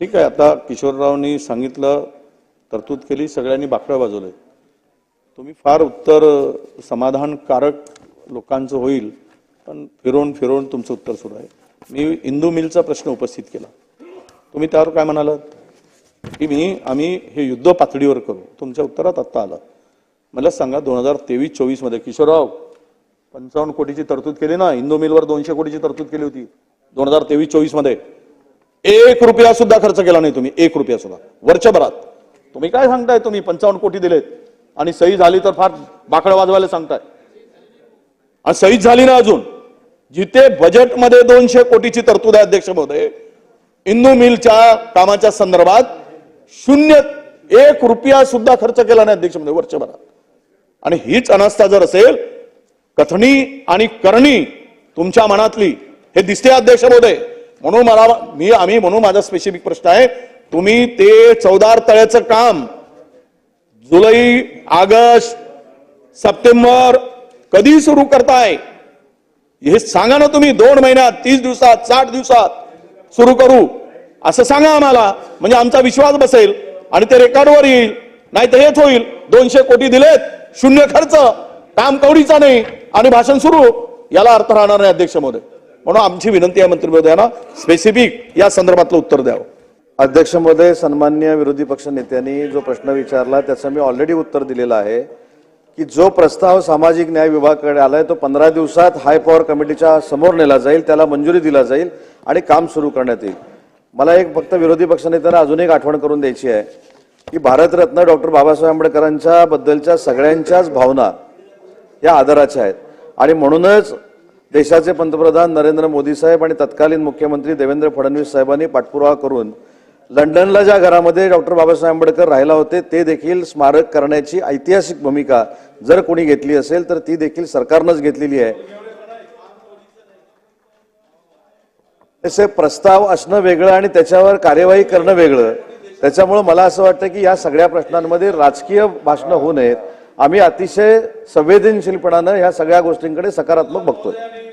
ठीक आहे आता किशोररावनी सांगितलं तरतूद केली सगळ्यांनी बाकडं वाजवलंय. तुम्ही फार उत्तर समाधानकारक लोकांचं होईल पण फिरवून फिरवून तुमचं उत्तर सुरू आहे. मी इंदू मिलचा प्रश्न उपस्थित केला. तुम्ही त्यावर काय म्हणालात? की मी आम्ही हे युद्ध पातळीवर करू. तुमच्या उत्तरात आत्ता आलं. मला सांगा दोन हजार तेवीस चोवीसमध्ये किशोरराव पंचावन्न कोटीची तरतूद केली ना? इंदू मिलवर दोनशे कोटीची तरतूद केली होती. दोन हजार तेवीस चोवीसमध्ये एक रुपया सुद्धा खर्च केला नाही तुम्ही एक रुपया सुद्धा. वर्षभरात तुम्ही काय सांगताय तुम्ही? पंचावन्न कोटी दिलेत. आणि सही झाली तर फार बाकड वाजवायला सांगताय. आणि सही झाली ना अजून. जिथे बजेटमध्ये दोनशे कोटीची तरतूद आहे अध्यक्ष महोदय इंदू मिलच्या कामाच्या संदर्भात शून्य एक रुपया सुद्धा खर्च केला नाही अध्यक्ष महोदय वर्षभरात आणि हीच अनास्था जर असेल कथनी आणि करणी तुमच्या मनातली हे दिसते अध्यक्ष महोदय. म्हणून मला मी आम्ही म्हणून माझा स्पेसिफिक प्रश्न आहे तुम्ही ते चौदार तळ्याचं काम जुलै ऑगस्ट सप्टेंबर कधी सुरू करताय? हे सांगा ना तुम्ही दोन महिन्यात तीस दिवसात साठ दिवसात सुरू करू. असं सांगा आम्हाला. म्हणजे आमचा विश्वास बसेल आणि ते रेकॉर्डवर येईल नाही तर हेच होईल. दोनशे कोटी दिलेत शून्य खर्च काम कवडीचा नाही आणि भाषण सुरू. याला अर्थ राहणार नाही अध्यक्ष महोदय. म्हणून आमची विनंती आहे मंत्री महोदयांना स्पेसिफिक या संदर्भातलं उत्तर द्यावं. अध्यक्ष महोदय सन्मान्य विरोधी पक्ष नेत्यांनी जो प्रश्न विचारला त्याचं मी ऑलरेडी उत्तर दिलेलं आहे की जो प्रस्ताव सामाजिक न्याय विभागाकडे आलाय तो पंधरा दिवसात हाय पॉवर कमिटीच्या समोर नेला जाईल त्याला मंजुरी दिला जाईल आणि काम सुरू करण्यात येईल. मला एक फक्त विरोधी पक्षनेत्यांना अजून एक आठवण करून द्यायची आहे की भारतरत्न डॉक्टर बाबासाहेब आंबेडकरांच्या बद्दलच्या सगळ्यांच्याच भावना या आदराच्या आहेत. आणि म्हणूनच देशाचे पंतप्रधान नरेंद्र मोदी साहेब आणि तत्कालीन मुख्यमंत्री देवेंद्र फडणवीस साहेबांनी पाठपुरावा करून लंडनला ज्या घरामध्ये डॉक्टर बाबासाहेब आंबेडकर राहिला होते ते देखील स्मारक करण्याची ऐतिहासिक भूमिका जर कोणी घेतली असेल तर ती देखील सरकारनंच घेतलेली आहे. तसे प्रस्ताव असणं वेगळं आणि त्याच्यावर कार्यवाही करणं वेगळं. त्याच्यामुळं मला असं वाटतं की या सगळ्या प्रश्नांमध्ये राजकीय भाषणं होऊ नयेत. आम्ही अतिशय संवेदनशीलपणानं ह्या सगळ्या गोष्टींकडे सकारात्मक बघतोय.